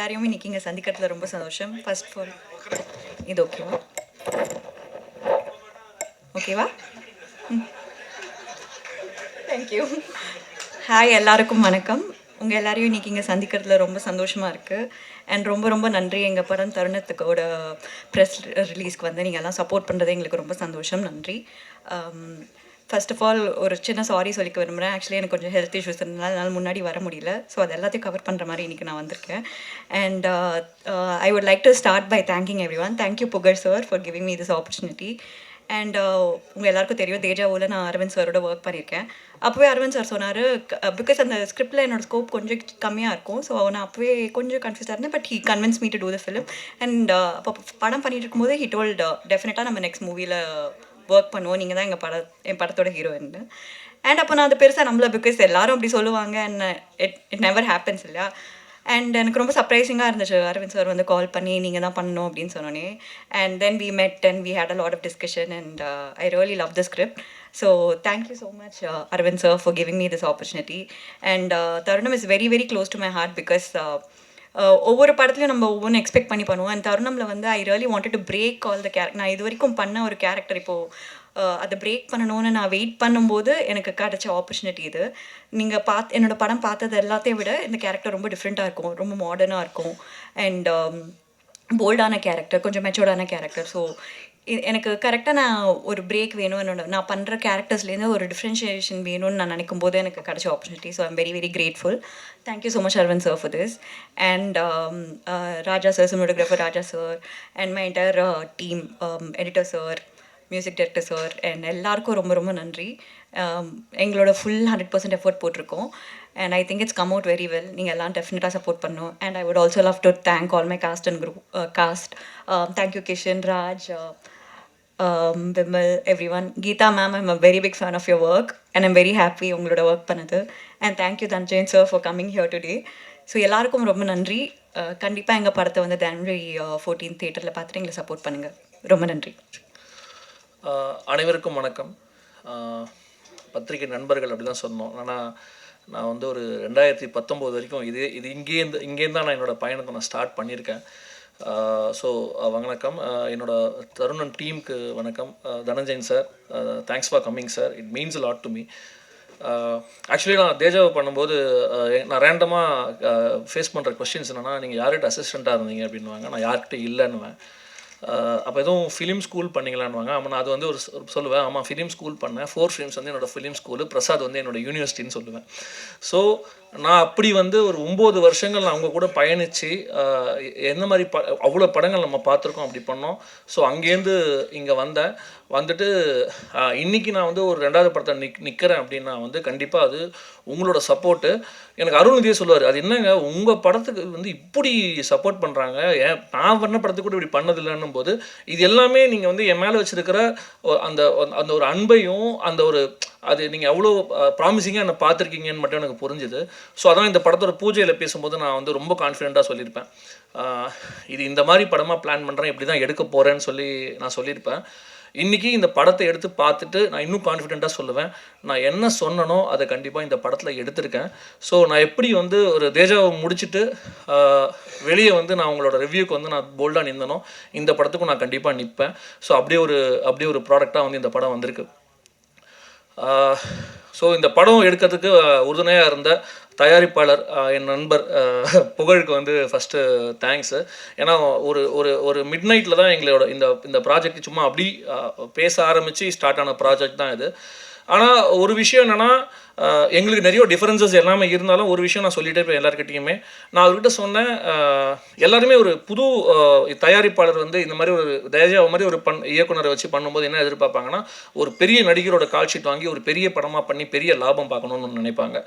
எல்லாரையும் இன்னைக்கு இங்கே சந்திக்கிறதுல ரொம்ப சந்தோஷம். ஃபர்ஸ்ட் ஃபால் இது ஓகேவா ஓகேவா தேங்க்யூ ஹாய் எல்லாருக்கும் வணக்கம். உங்கள் எல்லாரையும் இன்றைக்கி இங்கே சந்திக்கிறதுல ரொம்ப சந்தோஷமாக இருக்குது அண்ட் ரொம்ப ரொம்ப நன்றி எங்கள் படம் தருணத்துக்கோட ப்ரெஸ் ரிலீஸ்க்கு வந்து நீங்கள் எல்லாம் சப்போர்ட் பண்ணுறது எங்களுக்கு ரொம்ப சந்தோஷம். நன்றி. Um, ஃபர்ஸ்ட் ஆஃப் ஆல் ஒரு சின்ன சாரி சொல்லிக்க விரும்புகிறேன் ஆக்சுவலி எனக்கு கொஞ்சம் ஹெல்த் இஷ்யூஸ் இருந்தனால என்னால் முன்னாடி வர முடியல. ஸோ அது எல்லாத்தையும் கவர் பண்ணுற மாதிரி இன்றைக்கி நான் வந்திருக்கேன். And I would like to start by thanking everyone thank you Pugazh sir for giving me this opportunity and உங்கள் எல்லாருக்கும் தெரியும் தேஜாவில் நான் அரவிந்த் சாரோட ஒர்க் பண்ணியிருக்கேன் அப்போவே அரவிந்த் சார் சொன்னார் பிகாஸ் அந்த ஸ்கிரிப்டில் என்னோடய ஸ்கோப் கொஞ்சம் கம்மியாக இருக்கும். ஸோ நான் அப்போவே கொஞ்சம் கன்ஃபியூஸாக இருந்தேன் but he convince me to do the film and அப்போ படம் பண்ணிட்டு இருக்கும்போது ஹி டோல்ட் டெஃபினட்டாக uh, நம்ம நெக்ஸ்ட் மூவியில் ஒர்க் பண்ணுவோம். நீங்கள் தான் எங்கள் பட என் படத்தோட ஹீரோயின்னு அண்ட் அப்போ நான் அது பெருசாக நம்மள பிகாஸ் எல்லாரும் அப்படி சொல்லுவாங்க and it it never happens இல்லையா? அண்ட் எனக்கு ரொம்ப சர்ப்ரைசிங்காக இருந்துச்சு. அரவிந்த் சார் வந்து கால் பண்ணி நீங்கள் தான் பண்ணணும் அப்படின்னு சொன்னோன்னே and then we met and we had a lot of discussion and I really love the script so thank you so much Aravind sir for giving me this opportunity and Tharunam is very very close to my heart because ஒவ்வொரு படத்துலையும் நம்ம ஒவ்வொன்றும் expect பண்ணி பண்ணுவோம். And தருணமில் வந்து I really wanted to break all the character நான் இது வரைக்கும் பண்ண ஒரு கேரக்டர் இப்போது அதை பிரேக் பண்ணணும்னு நான் வெயிட் பண்ணும்போது எனக்கு கிடைச்ச ஆப்பர்ச்சுனிட்டி இது. நீங்கள் பார்த்து என்னோட படம் பார்த்தது எல்லாத்தையும் விட இந்த கேரக்டர் ரொம்ப டிஃப்ரெண்ட்டாக இருக்கும். ரொம்ப மாடர்னாக இருக்கும். அண்ட் போல்டான கேரக்டர் கொஞ்சம் மெச்சோர்டான கேரக்டர் ஸோ எனக்கு கரெக்டாக நான் ஒரு பிரேக் வேணும் என்னோட நான் பண்ணுற கேரக்டர்ஸ்லேருந்து ஒரு டிஃப்ரென்ஷியேஷன் வேணும்னு நான் நினைக்கும் போது எனக்கு கிடச்ச opportunity so I'm very very grateful thank you so much Aravind sir for this and Raja sir cinematographer Raja sir and my entire team editor sir music director sir and எல்லாருக்கும் ரொம்ப ரொம்ப நன்றி. Um, எங்களோட full hundred percent effort போட்டிருக்கோம். And I think it's come out very well நீங்கள் எல்லாம் டெஃபினட்டாக support பண்ணும் and I would also love to thank all my cast and group cast thank you Kishan Raj Vimal everyone Geetha ma'am I'm a very big fan of your work and I'm very happy உங்களோட work பண்ணது. And thank you Dhananjayan sir for coming here today so எல்லாருக்கும் ரொம்ப நன்றி. கண்டிப்பாக எங்கள் படத்தை வந்து ஜனவரி fourteen தேட்டரில் பார்த்துட்டு எங்களை சப்போர்ட் பண்ணுங்கள் ரொம்ப நன்றி. Uh, அனைவருக்கும் வணக்கம். Uh, பத்திரிகை நண்பர்கள் அப்படி தான் சொன்னோம். ஆனால் நான் வந்து ஒரு ரெண்டாயிரத்தி பத்தொம்போது வரைக்கும் இதே இது இங்கேருந்து இங்கேருந்து தான் நான் என்னோட பயணத்தை நான் ஸ்டார்ட் பண்ணியிருக்கேன். ஸோ வணக்கம். என்னோட தருணன் டீமுக்கு வணக்கம். Dhananjayan sir thanks for coming sir it means lot to me actually நான் தேஜாவை பண்ணும்போது நான் ரேண்டமாக ஃபேஸ் பண்ணுற கொஸ்டின்ஸ் என்னென்னா நீங்கள் யார்கிட்ட அசிஸ்டண்ட்டாக இருந்தீங்க அப்படின்னுவாங்க. நான் யார்கிட்ட இல்லைன்னுவேன். அப்போ எதுவும் ஃபிலிம் ஸ்கூல் பண்ணீங்களான்னுவாங்க. ஆமாம் நான் அது வந்து ஒரு சொல்லுவேன். ஆமாம் ஃபிலிம் ஸ்கூல் பண்ணேன். ஃபோர் ஃபிலிம்ஸ் வந்து என்னோடய ஃபிலிம் ஸ்கூலு பிரசாத் வந்து என்னோட யூனிவர்சிட்டின்னு சொல்லுவேன். ஸோ நான் அப்படி வந்து ஒரு ஒம்பது வருஷங்கள் நான் அவங்க கூட பயணித்து என்ன மாதிரி ப அவ்வளோ படங்கள் நம்ம பார்த்துருக்கோம் அப்படி பண்ணோம். ஸோ அங்கேருந்து இங்கே வந்தேன். வந்துட்டு இன்றைக்கி நான் வந்து ஒரு ரெண்டாவது படத்தை நிக் நிற்கிறேன் அப்படின்னா வந்து கண்டிப்பாக அது உங்களோட சப்போர்ட்டு எனக்கு அருள்நிதியே சொல்லுவார் அது என்னங்க உங்கள் படத்துக்கு வந்து இப்படி சப்போர்ட் பண்ணுறாங்க ஏன் நான் பண்ண படத்துக்கு கூட இப்படி பண்ணதில்லைன்னும் போது இது எல்லாமே நீங்கள் வந்து என் மேலே வச்சுருக்கிற அந்த அந்த ஒரு அன்பையும் அந்த ஒரு அது நீங்கள் எவ்வளோ ப்ராமிசிங்காக என்னை பார்த்துருக்கீங்கன்னு மட்டும் எனக்கு புரிஞ்சுது. ஸோ அதான் இந்த படத்தோட பூஜையில் பேசும்போது நான் வந்து ரொம்ப கான்ஃபிடென்ட்டாக சொல்லியிருப்பேன். இது இந்த மாதிரி படமாக பிளான் பண்ணுறேன் இப்படி தான் எடுக்க போகிறேன்னு சொல்லி நான் சொல்லியிருப்பேன். இன்றைக்கி இந்த படத்தை எடுத்து பார்த்துட்டு நான் இன்னும் கான்ஃபிடெண்ட்டாக சொல்லுவேன். நான் என்ன சொன்னனோ அதை கண்டிப்பாக இந்த படத்தில் எடுத்திருக்கேன். ஸோ நான் எப்படி வந்து ஒரு தேஜாவை முடிச்சுட்டு வெளியே வந்து நான் உங்களோட ரிவ்யூக்கு வந்து நான் போல்டாக நின்றனோ இந்த படத்துக்கும் நான் கண்டிப்பாக நிற்பேன் ஸோ அப்படியே ஒரு அப்படியே ஒரு ப்ராடக்டாக வந்து இந்த படம் வந்திருக்கு. ஸோ இந்த படம் எடுக்கிறதுக்கு உறுதுணையாக இருந்த தயாரிப்பாளர் என் நண்பர் புகழுக்கு வந்து ஃபஸ்ட்டு தேங்க்ஸு ஏன்னா ஒரு ஒரு ஒரு மிட் நைட்டில் தான் எங்களோட இந்த இந்த ப்ராஜெக்ட் சும்மா அப்படி பேச ஆரம்பித்து ஸ்டார்ட் ஆன ப்ராஜெக்ட் தான் இது. ஆனால் ஒரு விஷயம் என்னென்னா எங்களுக்கு நிறைய டிஃப்ரென்சஸ் எல்லாமே இருந்தாலும் ஒரு விஷயம் நான் சொல்லிட்டே இருப்பேன் எல்லாருக்கிட்டையுமே நான் அவர்கிட்ட சொன்னேன் எல்லாருமே ஒரு புது தயாரிப்பாளர் வந்து இந்த மாதிரி ஒரு தேஜா மாதிரி ஒரு பண் இயக்குனரை வச்சு பண்ணும்போது என்ன எதிர்பார்ப்பாங்கன்னா ஒரு பெரிய நடிகரோட கால்ஷீட் வாங்கி ஒரு பெரிய படமாக பண்ணி பெரிய லாபம் பார்க்கணும்னு நினைப்பாங்க.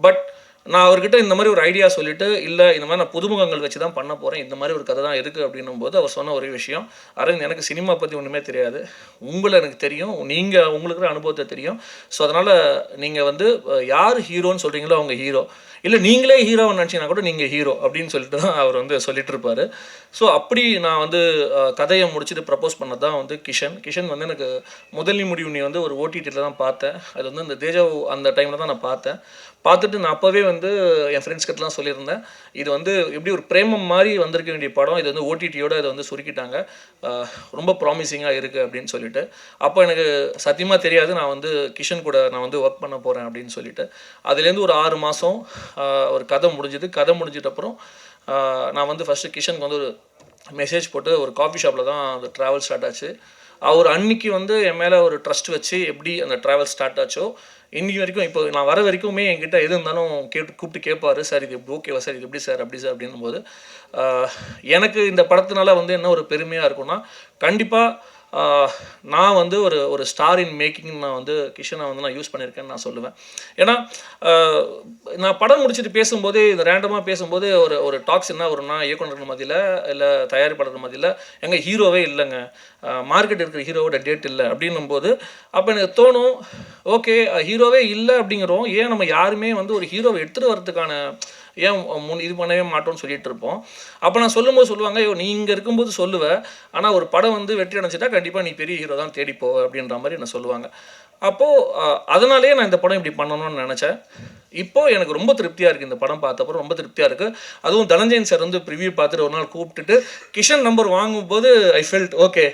பட் நான் அவர்கிட்ட இந்த மாதிரி ஒரு ஐடியா சொல்லிட்டு இல்லை இந்த மாதிரி நான் புதுமுகங்கள் வச்சு தான் பண்ண போகிறேன் இந்த மாதிரி ஒரு கதை தான் இருக்குது அப்படின்னும் போது அவர் சொன்ன ஒரே விஷயம் அரவிந்த் எனக்கு சினிமா பற்றி ஒன்றுமே தெரியாது. உங்களை எனக்கு தெரியும் நீங்கள் உங்களுக்கு அனுபவத்தை தெரியும். ஸோ அதனால் நீங்கள் வந்து யார் ஹீரோன்னு சொல்கிறீங்களோ அவங்க ஹீரோ இல்லை நீங்களே ஹீரோவை நினச்சிங்கன்னா கூட நீங்கள் ஹீரோ அப்படின்னு சொல்லிட்டு தான் அவர் வந்து சொல்லிட்டு இருப்பார். ஸோ அப்படி நான் வந்து கதையை முடிச்சுட்டு ப்ரப்போஸ் பண்ணது தான் வந்து கிஷன். கிஷன் வந்து எனக்கு முதலி முடிவு நீ வந்து ஒரு ஓடிடியில் தான் பார்த்தேன். அது வந்து அந்த தேஜா அந்த டைமில் தான் நான் பார்த்தேன். பார்த்துட்டு நான் அப்போவே வந்து என் ஃப்ரெண்ட்ஸ் கிட்டலாம் சொல்லியிருந்தேன். இது வந்து எப்படி ஒரு பிரேமம் மாதிரி வந்திருக்க வேண்டிய படம். இது வந்து ஓடிடியோட இதை வந்து சுருக்கிட்டாங்க. ரொம்ப ப்ராமிசிங்காக இருக்குது அப்படின்னு சொல்லிட்டு. அப்போ எனக்கு சத்தியமாக தெரியாது நான் வந்து கிஷன் கூட நான் வந்து ஒர்க் பண்ண போகிறேன் அப்படின்னு சொல்லிட்டு. அதுலேருந்து ஒரு ஆறு மாதம் ஒரு கதை முடிஞ்சுது. கதை முடிஞ்சிட்டப்புறம் நான் வந்து ஃபஸ்ட்டு கிஷனுக்கு வந்து ஒரு மெசேஜ் போட்டு ஒரு காஃபி ஷாப்பில் தான் அந்த ட்ராவல் ஸ்டார்ட் ஆச்சு. அவர் அன்னைக்கு வந்து என் மேலே ஒரு ட்ரஸ்ட் வச்சு எப்படி அந்த ட்ராவல் ஸ்டார்ட் ஆச்சோ இன்னைக்கு வரைக்கும் இப்போ நான் வர வரைக்குமே என்கிட்ட எது இருந்தாலும் கேட்டு கூப்பிட்டு கேட்பாரு சார் இது ஓகேவா சார்? இது எப்படி சார்? அப்படி சார்? அப்படின்னும் போது எனக்கு இந்த படத்தினால வந்து என்ன ஒரு பெருமையாக இருக்கும்னா கண்டிப்பாக நான் வந்து ஒரு ஒரு ஸ்டார் இன் மேக்கிங் நான் வந்து கிஷனை வந்து நான் யூஸ் பண்ணியிருக்கேன்னு நான் சொல்லுவேன். ஏன்னா நான் படம் முடிச்சுட்டு பேசும்போது இது ரேண்டமாக பேசும்போது ஒரு ஒரு டாக்ஸ் என்ன வரும்னா இயக்குனர் மத்தியில் இல்லை தயாரிப்பாளர் மத்தியில் எங்கள் ஹீரோவே இல்லைங்க. மார்க்கெட் இருக்கிற ஹீரோவோட டேட் இல்லை. அப்படின்னும் போது அப்போ எனக்கு தோணும் ஓகே ஹீரோவே இல்லை அப்படிங்கிறோம். ஏன் நம்ம யாருமே வந்து ஒரு ஹீரோவை எடுத்துகிட்டு வரதுக்கான ஏன் முன் இது பண்ணவே மாட்டோம்னு சொல்லிட்டு இருப்போம் அப்போ நான் சொல்லும்போது சொல்லுவாங்க ஐயோ நீ இங்கே இருக்கும்போது சொல்லுவேன் ஆனால் ஒரு படம் வந்து வெற்றி அடைஞ்சிட்டா கண்டிப்பாக நீ பெரிய ஹீரோ தான் தேடி அப்படின்ற மாதிரி என்ன சொல்லுவாங்க. அப்போது அதனாலேயே நான் இந்த படம் இப்படி பண்ணணும்னு நினச்சேன். இப்போது எனக்கு ரொம்ப திருப்தியாக இருக்குது இந்த படம் பார்த்தப்போ ரொம்ப திருப்தியாக இருக்குது அதுவும் தனஞ்சயன் சார் வந்து ப்ரிவியூ பார்த்துட்டு ஒரு நாள் கூப்பிட்டுட்டு கிஷன் நம்பர் வாங்கும்போது ஐ ஃபெல்ட் ஓகே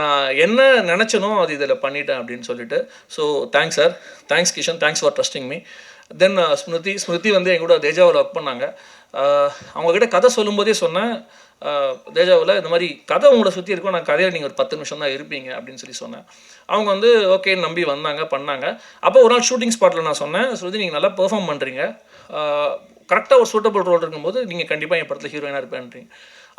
நான் என்ன நினச்சனோ அது இதில் பண்ணிட்டேன் அப்படின்னு சொல்லிட்டு. So thanks sir thanks Kishan thanks for trusting me then Smriti Smriti வந்து என் கூட தேஜாவில் ஒர்க் பண்ணாங்க. Uh, அவங்கக்கிட்ட கதை சொல்லும்போதே சொன்னேன். Uh, தேஜாவில் இந்த மாதிரி கதை உங்களை சுற்றி இருக்கும் நான் கதையில் நீங்கள் ஒரு பத்து நிமிஷம் தான் இருப்பீங்க அப்படின்னு சொல்லி சொன்னேன். அவங்க வந்து ஓகே நம்பி வந்தாங்க பண்ணாங்க. அப்போ ஒரு நாள் ஷூட்டிங் ஸ்பாட்டில் நான் சொன்னேன் ஸ்ருதி நீங்கள் நல்லா பெர்ஃபார்ம் பண்ணுறீங்க கரெக்டாக ஒரு சூட்டபிள் ரோல் இருக்கும்போது நீங்கள் கண்டிப்பாக என் படத்தில் ஹீரோயினாக இருப்பேன்றீங்க.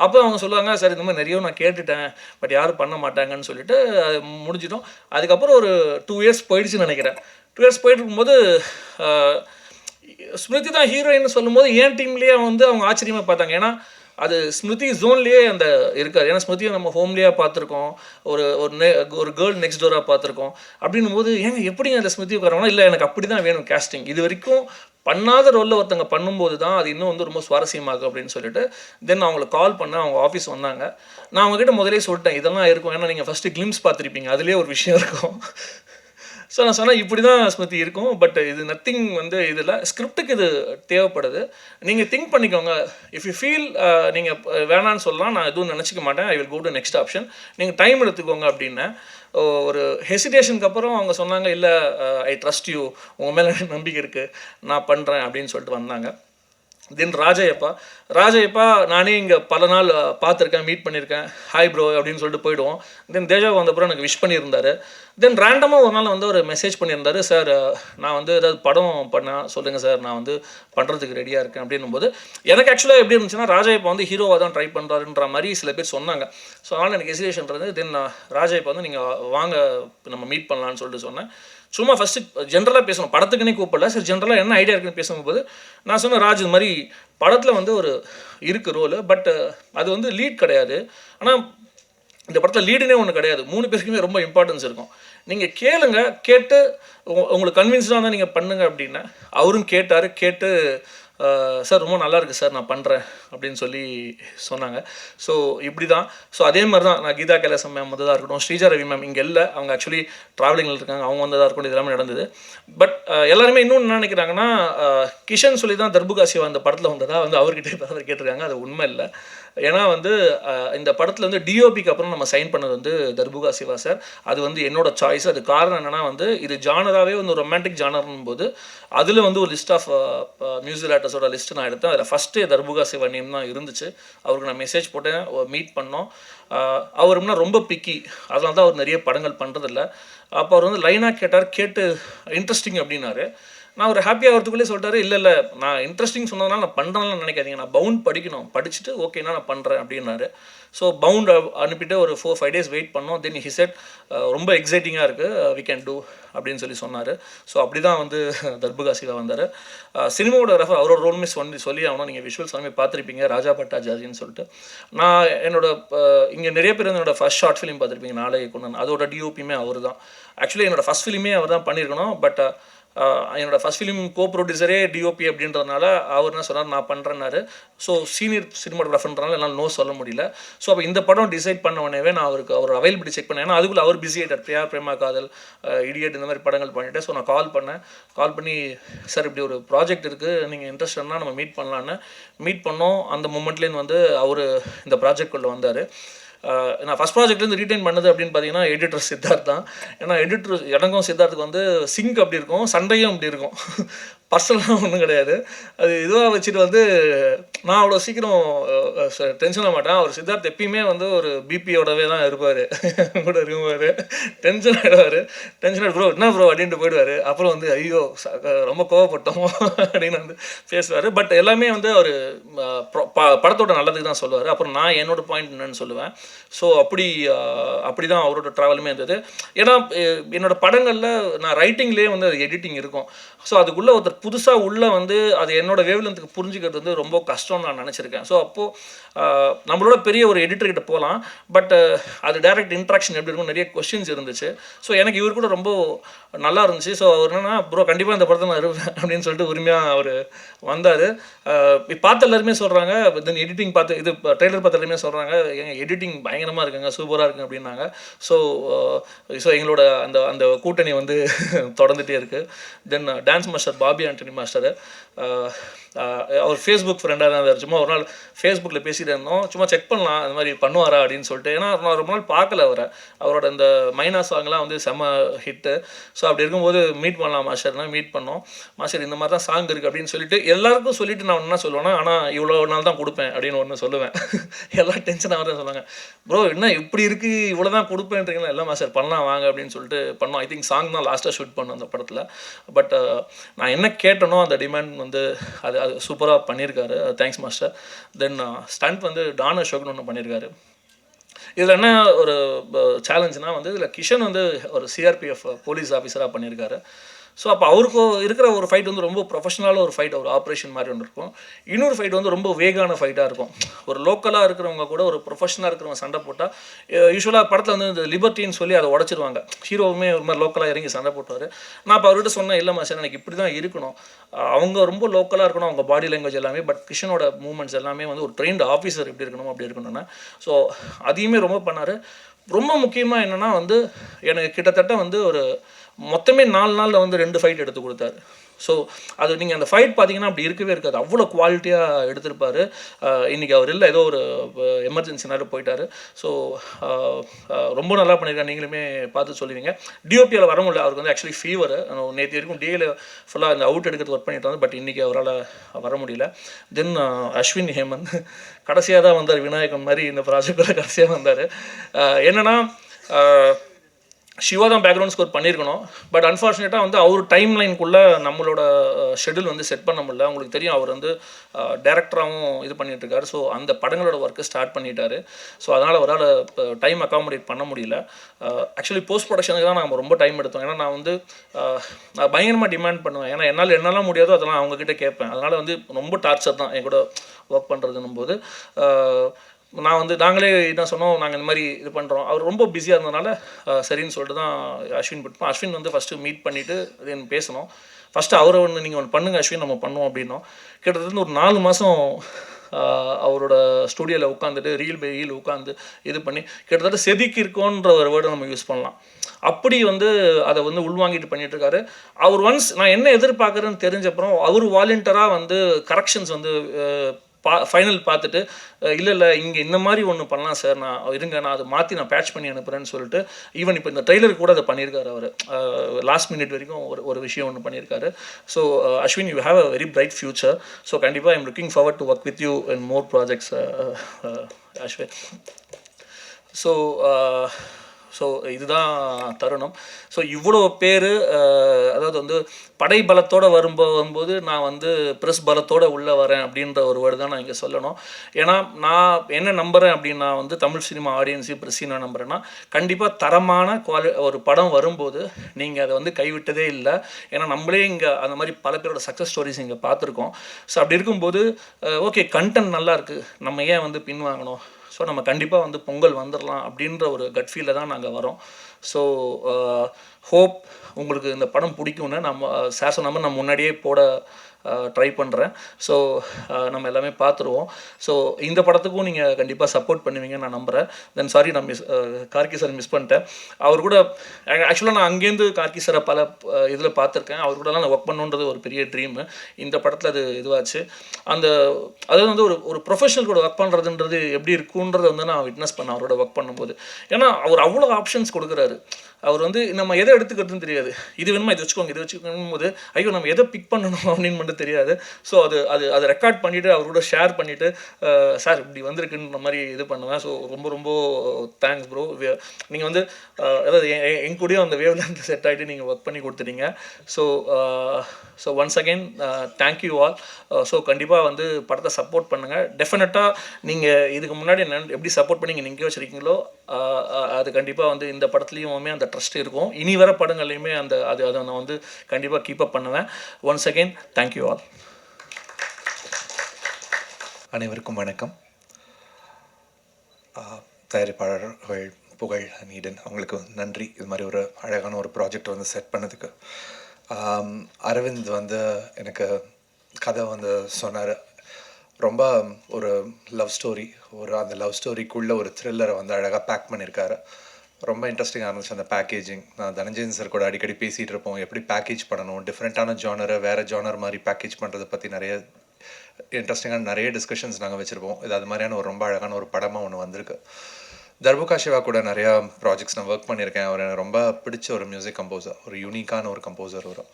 அப்போ அவங்க சொல்லுவாங்க சார் இந்த மாதிரி நிறைய நான் கேட்டுட்டேன் பட் யாரும் பண்ண மாட்டாங்கன்னு சொல்லிட்டு அது முடிஞ்சிட்டோம் அதுக்கப்புறம் ஒரு டூ இயர்ஸ் போயிடுச்சுன்னு நினைக்கிறேன். டூ இயர்ஸ் போயிட்டு இருக்கும்போது ஸ்மிருதி தான் ஹீரோயின் சொல்லும்போது என் டீம்லேயே வந்து அவங்க ஆச்சரியமாக பார்த்தாங்க. ஏன்னா அது ஸ்மிருதி ஜோன்லேயே அந்த இருக்காது ஏன்னா ஸ்மிருதியை நம்ம ஹோம்லேயே பார்த்துருக்கோம். ஒரு ஒரு நெ ஒரு கேர்ள் நெக்ஸ்ட் டோராக பார்த்துருக்கோம். அப்படின்னும் போது ஏங்க எப்படிங்க அந்த ஸ்மிருதி உட்காரவனா? இல்லை எனக்கு அப்படி தான் வேணும் கேஸ்டிங் இது வரைக்கும் பண்ணாத ரோலில் ஒருத்தங்க பண்ணும்போது தான் அது இன்னும் வந்து ரொம்ப சுவாரஸ்யமாகும் அப்படின்னு சொல்லிட்டு தென் அவங்கள கால் பண்ண அவங்க ஆஃபீஸ் வந்தாங்க. நான் அவங்ககிட்ட முதலே சொல்லிட்டேன். இதெல்லாம் இருக்கும். ஏன்னா நீங்கள் ஃபஸ்ட்டு கிளிம்ஸ் பார்த்துருப்பீங்க. அதுலேயே ஒரு விஷயம் இருக்கும். ஸோ நான் சொன்னேன் இப்படி தான் ஸ்மிருதி இருக்கும் பட் இது நத்திங் வந்து இதில் ஸ்கிரிப்டுக்கு இது தேவைப்படுது. நீங்கள் திங்க் பண்ணிக்கோங்க. இஃப் யூ ஃபீல் uh, நீங்கள் uh, வேணான்னு சொல்லலாம் நான் எதுவும் நினச்சிக்க மாட்டேன். I will go to next option நீங்கள் டைம் எடுத்துக்கோங்க அப்படின்னு ஒரு ஹெசிடேஷனுக்கு அப்புறம் அவங்க சொன்னாங்க இல்லை ஐ uh, ட்ரஸ்ட் யூ உங்கள் மேலே நம்பிக்கை இருக்குது நான் பண்ணுறேன் அப்படின்னு சொல்லிட்டு வந்தாங்க. தென் ராஜயப்பா ராஜயப்பா நானே இங்கே பல நாள் பார்த்துருக்கேன் மீட் பண்ணியிருக்கேன் ஹாய் ப்ரோ அப்படின்னு சொல்லிட்டு போயிடுவோம். தென் தேஜாவுக்கு வந்தப்புறம் எனக்கு விஷ் பண்ணியிருந்தாரு. தென் ரேண்டமாக ஒரு நாள் வந்து ஒரு மெசேஜ் பண்ணியிருந்தாரு. சார் நான் வந்து ஏதாவது படம் பண்ணால் சொல்லுங்கள் சார் நான் வந்து பண்ணுறதுக்கு ரெடியாக இருக்கேன் அப்படின்னும் போது எனக்கு ஆக்சுவலாக எப்படி இருந்துச்சுன்னா ராஜயப்பா வந்து ஹீரோவாக தான் ட்ரை பண்ணுறாருன்ற மாதிரி சில பேர் சொன்னாங்க. ஸோ அதனால் எனக்கு ஹெசிடேஷன் இருந்தது. தென் ராஜயப்பா வந்து நீங்கள் வாங்க நம்ம மீட் பண்ணலான்னு சொல்லிட்டு சொன்னேன். சும்மா ஃபஸ்ட்டு ஜென்ரலாக பேசணும். படத்துக்குன்னே கூப்பிடல. சரி ஜென்ரலாக என்ன ஐடியா இருக்குன்னு பேசும்போது நான் சொன்னேன் ராஜ் இது மாதிரி படத்தில் வந்து ஒரு இருக்குது ரோலு பட் அது வந்து லீட் கிடையாது. ஆனால் இந்த படத்தில் லீடுனே ஒன்று கிடையாது. மூணு பேருக்குமே ரொம்ப இம்பார்ட்டன்ஸ் இருக்கும். நீங்கள் கேளுங்க கேட்டு உங்களுக்கு கன்வின்ஸ்டாக இருந்தால் நீங்கள் பண்ணுங்க அப்படின்னா அவரும் கேட்டார் கேட்டு சார் ரொம்ப நல்லா இருக்குது சார் நான் பண்ணுறேன் அப்படின்னு சொல்லி சொன்னாங்க. ஸோ இப்படி தான் ஸோ அதே மாதிரி தான் நான் கீதா கைலாசம் மேம் வந்ததாக இருக்கட்டும் ஸ்ரீஜா ரவி மேம் இங்கே இல்லை. அவங்க ஆக்சுவலி ட்ராவலிங்கில் இருக்காங்க. அவங்க வந்ததாக இருக்கட்டும் இது எல்லாமே நடந்தது. பட் எல்லாருமே இன்னொன்று என்ன நினைக்கிறாங்கன்னா கிஷன் சொல்லி தான் தர்புகாசி அந்த படத்தில் வந்ததா வந்து அவர்கிட்ட அவர் கேட்டிருக்காங்க. அது உண்மை இல்லை. ஏன்னா வந்து இந்த படத்தில் வந்து டிஓபிக்கு அப்புறம் நம்ம சைன் பண்ணது வந்து தர்புகா சிவா சார். அது வந்து என்னோட சாய்ஸ் அது காரணம் என்னென்னா வந்து இது ஜானராகவே வந்து ரொமான்டிக் ஜானர்னும் போது அதில் வந்து ஒரு லிஸ்ட் ஆஃப் மியூசிக் ஆர்டர்ஸோட லிஸ்ட் நான் எடுத்தேன். அதில் ஃபஸ்ட்டு தர்புகா சிவா நேம் தான் இருந்துச்சு. அவருக்கு நான் மெசேஜ் போட்டேன் மீட் பண்ணோம். அவர்னா ரொம்ப பிக்கி அதனால தான் அவர் நிறைய படங்கள் பண்ணுறதில்ல அப்போ அவர் வந்து லைனாக கேட்டார் கேட்டு இன்ட்ரெஸ்டிங் அப்படின்னாரு. நான் ஒரு ஹாப்பியாக வரதுக்குள்ளே சொல்லிட்டாரு இல்லை இல்லை நான் இன்ட்ரெஸ்டிங் சொன்னதுனால நான் பண்ணுறேன்னு நினைக்காதீங்க. நான் பவுண்ட் படிக்கணும். படிச்சுட்டு ஓகேனா நான் பண்ணுறேன் அப்படின்னாரு. ஸோ பவுண்ட் அனுப்பிட்டு ஒரு ஃபோர் ஃபைவ் டேஸ் வெயிட் பண்ணோம். தென் ஹி செட் ரொம்ப எக்ஸைட்டிங்காக இருக்குது வி கேன் டூ அப்படின்னு சொல்லி சொன்னார். ஸோ அப்படி தான் வந்து தர்புகா வந்தார். சினிமாவோட ரெஃபர் அவரோட ரோல் மிஸ் வந்து சொல்லி ஆகணும். நீங்கள் விஷுவல்ஸ் எல்லாமே பார்த்துருப்பீங்க ராஜா பட்டாஜாஜின்னு சொல்லிட்டு. நான் என்னோட இங்கே நிறைய பேர் வந்து என்னோட ஃபர்ஸ்ட் ஷார்ட் ஃபிலிம் பார்த்துருப்பீங்க நாளைய கொண்டு அதோட டிஓபியுமே அவர் தான் ஆக்சுவலி என்னோட ஃபஸ்ட் ஃபிலிமே அவர் தான் பண்ணியிருக்கணும் பட் என்னோட ஃபஸ்ட் ஃபிலிம் கோ ப்ரொடியூசரே டிஓபி அப்படின்றதுனால அவர் என்ன சொன்னார் நான் பண்ணுறேன்னாரு ஸோ சீனியர் சினிமாட்டோகிராஃபர்ன்றனால என்னால் நோ சொல்ல முடியல. ஸோ அப்போ இந்த படம் டிசைட் பண்ண உடனே நான் அவருக்கு அவர் அவைலபிலிட்டி செக் பண்ணேன். ஏன்னா அதுக்குள்ள அவர் பிஸி ஆகிட்டார் பிரியா பிரேமா காதல் இடியட் இந்த மாதிரி படங்கள் பண்ணிட்டு ஸோ நான் கால் பண்ணேன். கால் பண்ணி சார் இப்படி ஒரு ப்ராஜெக்ட் இருக்குது நீங்கள் இன்ட்ரெஸ்ட்னா நம்ம மீட் பண்ணலான்னு மீட் பண்ணோம். அந்த மூமெண்ட்லேருந்து வந்து அவர் இந்த ப்ராஜெக்ட்குள்ளே வந்தார். நான் ஃபஸ்ட் ப்ராஜெக்ட்லேருந்து ரீடைன் பண்ணது அப்படின்னு பார்த்தீங்கன்னா எடிட்டர் சித்தார்த் தான். ஏன்னா எடிட்டர் எனக்கும் சித்தார்த்துக்கு வந்து சிங்க் அப்படி இருக்கும் சண்டையும் அப்படி இருக்கும். பர்சனலாக ஒன்றும் கிடையாது. அது இதுவாக வச்சுட்டு வந்து நான் அவ்வளோ சீக்கிரம் டென்ஷன் ஆக மாட்டேன். அவர் சித்தார்த் எப்பயுமே வந்து ஒரு பிபியோடவே தான் இருப்பார். கூட இருக்குவார் டென்ஷன் ஆகிடுவார் டென்ஷன் ஆகிடு ப்ரோ என்ன ப்ரோ? அப்படின்ட்டு போயிடுவார். அப்புறம் வந்து ஐயோ ரொம்ப கோவப்பட்டோம். அப்படின்னு வந்து பேசுவார். பட் எல்லாமே வந்து அவர் படத்தோட நல்லதுக்கு தான் சொல்லுவார். அப்புறம் நான் என்னோட பாயிண்ட் என்னன்னு சொல்லுவேன். ஸோ அப்படி அப்படி தான் அவரோட ட்ராவலுமே இருந்தது. ஏன்னா என்னோடய படங்களில் நான் ரைட்டிங்லேயே வந்து அது எடிட்டிங் இருக்கும். ஸோ அதுக்குள்ளே ஒருத்தர் புதுசாக உள்ளே வந்து அது என்னோட வேவ்லென்த்துக்கு புரிஞ்சுக்கிறது வந்து ரொம்ப கஷ்டம்னு நான் நினச்சிருக்கேன். ஸோ அப்போது நம்மளோட பெரிய ஒரு எடிட்டர்கிட்ட போகலாம் பட் அது டைரக்ட் இன்ட்ராக்ஷன் எப்படி இருக்கும் நிறைய கொஸ்டின்ஸ் இருந்துச்சு. ஸோ எனக்கு இவர் கூட ரொம்ப நல்லா இருந்துச்சு. ஸோ அவர் என்னென்னா ப்ரோ கண்டிப்பாக இந்த படத்தை நான் இருப்பேன் அப்படின்னு சொல்லிட்டு உரிமையாக அவர் வந்தார். பார்த்த எல்லாருமே சொல்கிறாங்க தென் எடிட்டிங் பார்த்து இது ட்ரெய்லர் பார்த்த எல்லாருமே சொல்கிறாங்க எங்க எடிட்டிங் பயங்கரமாக இருக்குங்க. சூப்பராக இருக்குங்க அப்படின்னாங்க. ஸோ ஸோ எங்களோட அந்த அந்த கூட்டணி வந்து தொடர்ந்துகிட்டே இருக்குது then dance master Bobby Antony master அவர் ஃபேஸ்புக் ஃப்ரெண்டாக தான் சும்மா ஒரு நாள் ஃபேஸ்புக்கில் பேசிட்டு இருந்தோம் சும்மா செக் பண்ணலாம் அந்த மாதிரி பண்ணுவாரா அப்படின்னு சொல்லிட்டு. ஏன்னா நான் ரொம்ப நாள் பார்க்கல அவரை. அவரோட இந்த மைனா சாங்லாம் வந்து செம்ம ஹிட்டு ஸோ அப்படி இருக்கும்போது மீட் பண்ணலாம் மாஸ்டர்னா மீட் பண்ணோம். மாஸ்டர் இந்த மாதிரி தான் சாங் இருக்குது அப்படின்னு சொல்லிட்டு எல்லாருக்கும் சொல்லிட்டு நான் என்ன சொல்லுவேன்னா ஆனால் இவ்வளோ நாள் தான் கொடுப்பேன் அப்படின்னு ஒன்று சொல்லுவேன். எல்லாம் டென்ஷன் ஆகிறத சொன்னாங்க. ப்ரோ என்ன இப்படி இருக்குது இவ்வளோ தான் கொடுப்பேன்றீங்களா? எல்லாம் மாஸ்டர் பண்ணலாம் வாங்க அப்படின்னு சொல்லிட்டு பண்ணோம். ஐ திங்க் சாங் தான் லாஸ்ட்டாக ஷூட் பண்ணோம் அந்த படத்தில். பட் நான் என்ன கேட்டனோ அந்த டிமாண்ட் வந்து அது அது சூப்பராக பண்ணியிருக்காரு thanks master then stunt uh, வந்து டான் அசோக்னு ஒன்று பண்ணியிருக்காரு இதில் என்ன ஒரு uh, சேலஞ்சுனா வந்து இதில் கிஷன் வந்து ஒரு சிஆர்பிஎஃப் போலீஸ் uh, ஆஃபீஸராக பண்ணியிருக்காரு ஸோ அப்போ அவருக்கு இருக்கிற ஒரு ஃபைட் வந்து ரொம்ப ப்ரொஃபஷனலாக ஒரு ஃபைட் ஒரு ஆப்ரேஷன் மாதிரி ஒன்று இருக்கும். இன்னொரு ஃபைட் வந்து ரொம்ப வேகான ஃபைட்டாக இருக்கும். ஒரு லோக்கலாக இருக்கிறவங்க கூட ஒரு ப்ரொஃபஷனாக இருக்கிறவங்க சண்டை போட்டால் யூஸ்வலாக படத்தில் வந்து இந்த லிபர்ட்டின்னு சொல்லி அதை உடச்சிருவாங்க. ஹீரோவுமே ஒரு மாதிரி லோக்கலாக இறங்கி சண்டை போட்டுவார். நான் இப்போ அவர்கிட்ட சொன்னேன் இல்லை சார் எனக்கு இப்படி தான் இருக்கணும் அவங்க ரொம்ப லோக்கலாக இருக்கணும் அவங்க பாடி லாங்குவேஜ் எல்லாமே பட் கிஷனோட மூமெண்ட்ஸ் எல்லாமே வந்து ஒரு ட்ரெயின்டு ஆஃபீஸர் எப்படி இருக்கணும் அப்படி இருக்கணும்னா. ஸோ அதையுமே ரொம்ப பண்ணார். ரொம்ப முக்கியமாக என்னென்னா வந்து எனக்கு கிட்டத்தட்ட வந்து ஒரு மொத்தமே நாலு நாளில் வந்து ரெண்டு ஃபைட் எடுத்து கொடுத்தாரு. ஸோ அது நீங்கள் அந்த ஃபைட் பார்த்தீங்கன்னா அப்படி இருக்கவே இருக்காது. அவ்வளோ குவாலிட்டியாக எடுத்திருப்பார். இன்றைக்கி இன்னைக்கு அவர் இல்லை. ஏதோ ஒரு எமர்ஜென்சினால போயிட்டாரு. ஸோ ரொம்ப நல்லா பண்ணியிருக்காரு நீங்களுமே பார்த்து சொல்லுவீங்க. டிஓபியில் வர முடியல அவருக்கு வந்து ஆக்சுவலி ஃபீவர் நேற்று வரைக்கும் டேயில் ஃபுல்லாக அந்த அவுட் எடுக்கிறது ஒர்க் பண்ணிட்டு வந்து பட் இன்றைக்கி அவரால் வர முடியல. தென் அஸ்வின் ஹேமந்த் கடைசியாக தான் வந்தார். விநாயகன் மாதிரி இந்த ப்ராஜெக்டில் கடைசியாக வந்தார். என்னென்னா சிவா தான் பேக்ரவுண்ட் ஸ்கோர் பண்ணியிருக்கணும் பட் அன்ஃபார்ச்சுனேட்டாக வந்து அவர் டைம் லைனுக்குள்ளே நம்மளோட uh, ஷெடியூல் வந்து செட் பண்ண முடியல. உங்களுக்கு தெரியும் அவர் வந்து uh, டேரக்டராகவும் இது பண்ணிகிட்ருக்காரு ஸோ அந்த படங்களோட ஒர்க்கு ஸ்டார்ட் பண்ணிட்டாரு. ஸோ அதனால் அவரால் டைம் அக்காமடேட் பண்ண முடியல. ஆக்சுவலி போஸ்ட் ப்ரொடக்ஷனுக்கு தான் நாங்கள் ரொம்ப டைம் எடுத்தோம். ஏன்னா நான் வந்து uh, நான் பயங்கரமாக டிமாண்ட் பண்ணுவேன். ஏன்னா என்னால் என்னெல்லாம் முடியாதோ அதெல்லாம் அவங்கக்கிட்ட கேட்பேன். அதனால் வந்து ரொம்ப டார்ச்சர் தான் என் கூட ஒர்க் பண்ணுறதுன்னும் போது நான் வந்து நாங்களே என்ன சொன்னோம் நாங்கள் இந்த மாதிரி இது பண்ணுறோம் அவர் ரொம்ப பிஸியாக இருந்ததுனால சரின்னு சொல்லிட்டு தான் அஸ்வின் பட் அஸ்வின் வந்து ஃபஸ்ட்டு மீட் பண்ணிவிட்டு தென் பேசணும் ஃபஸ்ட்டு அவரை ஒன்று நீங்கள் ஒன்று பண்ணுங்கள் அஸ்வின் நம்ம பண்ணுவோம் அப்படின்னோம். கிட்டத்தட்ட ஒரு நாலு மாதம் அவரோட ஸ்டுடியோவில் உட்காந்துட்டு ரீல் பை ரீல் உட்காந்து இது பண்ணி கிட்டத்தட்ட செதுக்கி இருக்கோன்ற ஒரு வேர்டை நம்ம யூஸ் பண்ணலாம். அப்படி வந்து அதை வந்து உள்வாங்கிட்டு பண்ணிட்டு இருக்காரு. அவர் ஒன்ஸ் நான் என்ன எதிர்பார்க்குறேன்னு தெரிஞ்சப்புறம் அவர் வாலண்டியராக வந்து கரெக்ஷன்ஸ் வந்து பா ஃபைனல் பார்த்துட்டு இல்லை இல்லை இங்கே இந்த மாதிரி ஒன்று பண்ணலாம் சார் நான் இருங்க நான் அதை மாற்றி நான் பேட்ச் பண்ணி அனுப்புகிறேன்னு சொல்லிட்டு ஈவன் இப்போ இந்த ட்ரெய்லர் கூட அதை பண்ணியிருக்காரு அவர். லாஸ்ட் மினிட் வரைக்கும் ஒரு ஒரு விஷயம் ஒன்று பண்ணியிருக்காரு. So Ashwin you have a very bright future so கண்டிப்பாக I'm looking forward to work with you in more projects Ashwin so so இதுதான் தருணம். ஸோ இவ்வளோ பேர் அதாவது வந்து படை பலத்தோடு வரும்போ வரும்போது நான் வந்து ப்ரெஸ் பலத்தோடு உள்ளே வரேன் அப்படின்ற ஒரு வேர்டு தான் நான் இங்கே சொல்லணும். ஏன்னா நான் என்ன நம்புகிறேன் அப்படின்னா வந்து தமிழ் சினிமா ஆடியன்ஸையும் ப்ரெஸ்ஸையும் நான் நம்புகிறேன்னா கண்டிப்பாக தரமான குவாலி ஒரு படம் வரும்போது நீங்கள் அதை வந்து கைவிட்டதே இல்லை. ஏன்னா நம்மளே இங்கே அந்த மாதிரி பல பேரோட சக்ஸஸ் ஸ்டோரிஸ் இங்கே பார்த்துருக்கோம். ஸோ அப்படி இருக்கும்போது ஓகே கண்டென்ட் நல்லா இருக்குது நம்ம ஏன் வந்து பின்வாங்கணும்? ஸோ நம்ம கண்டிப்பாக வந்து பொங்கல் வந்துடலாம் அப்படின்ற ஒரு கட் ஃபீலில் தான் நாங்கள் வரோம். ஸோ ஹோப் uh, உங்களுக்கு இந்த படம் பிடிக்கும்னு நம்ம சார் சொன்ன நம்ம முன்னாடியே போட ட்ரை பண்ணுறேன் ஸோ நம்ம எல்லாமே பார்த்துருவோம். ஸோ இந்த படத்துக்கும் நீங்கள் கண்டிப்பாக சப்போர்ட் பண்ணுவீங்கன்னு நான் நம்புகிறேன் தென் சாரி நான் மிஸ் கார்கி சார் மிஸ் பண்ணிட்டேன். அவர் கூட ஆக்சுவலாக நான் அங்கேருந்து கார்கி சாரை பல இதில் பார்த்துருக்கேன். அவர் கூடலாம் நான் ஒர்க் பண்ணுன்றது ஒரு பெரிய ட்ரீமு இந்த படத்தில் அது இதுவாச்சு. அந்த அதாவது வந்து ஒரு ஒரு ப்ரொஃபஷனல் கூட ஒர்க் பண்ணுறதுன்றது எப்படி இருக்குன்றதை வந்து நான் விட்னஸ் பண்ணேன் அவரோட ஒர்க் பண்ணும்போது. ஏன்னா அவர் அவ்வளோ ஆப்ஷன்ஸ் கொடுக்குறாரு. அவர் வந்து நம்ம எதை எடுத்துக்கிறதுன்னு தெரியாது. இது வேணுமா? இது வச்சுக்கோங்க இது வச்சுக்கணும் போது ஐயோ நம்ம எதை பிக் பண்ணணும் அப்படின்னு மட்டும் தெரியாது. ஸோ அது அது அதை ரெக்கார்ட் பண்ணிவிட்டு அவரோட ஷேர் பண்ணிவிட்டு சார் இப்படி வந்திருக்குன்ற மாதிரி இது பண்ணுவேன். ஸோ ரொம்ப ரொம்ப தேங்க்ஸ் ப்ரோ நீங்கள் வந்து அதாவது எங்க கூடயும் அந்த வேவ்ல செட் ஆகிட்டு நீங்கள் ஒர்க் பண்ணி கொடுத்துட்டீங்க. So so once again thank you all so கண்டிப்பாக வந்து படத்தை சப்போர்ட் பண்ணுங்கள் டெஃபினட்டாக நீங்கள் இதுக்கு முன்னாடி எப்படி சப்போர்ட் பண்ணி நீங்கள் நிற்க வச்சுருக்கீங்களோ அது கண்டிப்பாக வந்து இந்த படத்துலையுமே அந்த ட்ரஸ்ட் இருக்கும். இனி வர படங்கள்லையுமே அந்த அது அதை நான் வந்து கண்டிப்பாக கீப் அப் பண்ணுவேன். ஒன்ஸ் அகெயின் தேங்க்யூ ஆல் அனைவருக்கும் வணக்கம். தயாரிப்பாளர்கள் புகழ் நீடன் அவங்களுக்கு நன்றி. இது மாதிரி ஒரு அழகான ஒரு ப்ராஜெக்ட் வந்து செட் பண்ணதுக்கு. அரவிந்த் வந்து எனக்கு கதை வந்து சொன்னார். ரொம்ப ஒரு லவ் ஸ்டோரி ஒரு அந்த லவ் ஸ்டோரிக்குள்ளே ஒரு த்ரில்லரை வந்து அழகாக பேக் பண்ணியிருக்காரு ரொம்ப இன்ட்ரெஸ்டிங்காக இருந்துச்சு அந்த பேக்கேஜிங் நான் தனஞ்சயன் சார் கூட அடிக்கடி பேசிகிட்டு இருப்போம். எப்படி பேக்கேஜ் பண்ணணும்? டிஃப்ரெண்ட்டான ஜானரை வேறு ஜானர் மாதிரி பேக்கேஜ் பண்ணுறதை பற்றி நிறைய இன்ட்ரெஸ்டிங்கான நிறைய டிஸ்கஷன்ஸ் நாங்கள் வச்சுருப்போம். இது அது மாதிரியான ஒரு ரொம்ப அழகான ஒரு படமாக ஒன்று வந்திருக்கு. தர்புகா சிவா கூட நிறையா ப்ராஜெக்ட்ஸ் நான் ஒர்க் பண்ணியிருக்கேன். அவர் எனக்கு ரொம்ப பிடிச்ச ஒரு மியூசிக் கம்போசர் ஒரு யூனிக்கான ஒரு கம்போசர் வரும்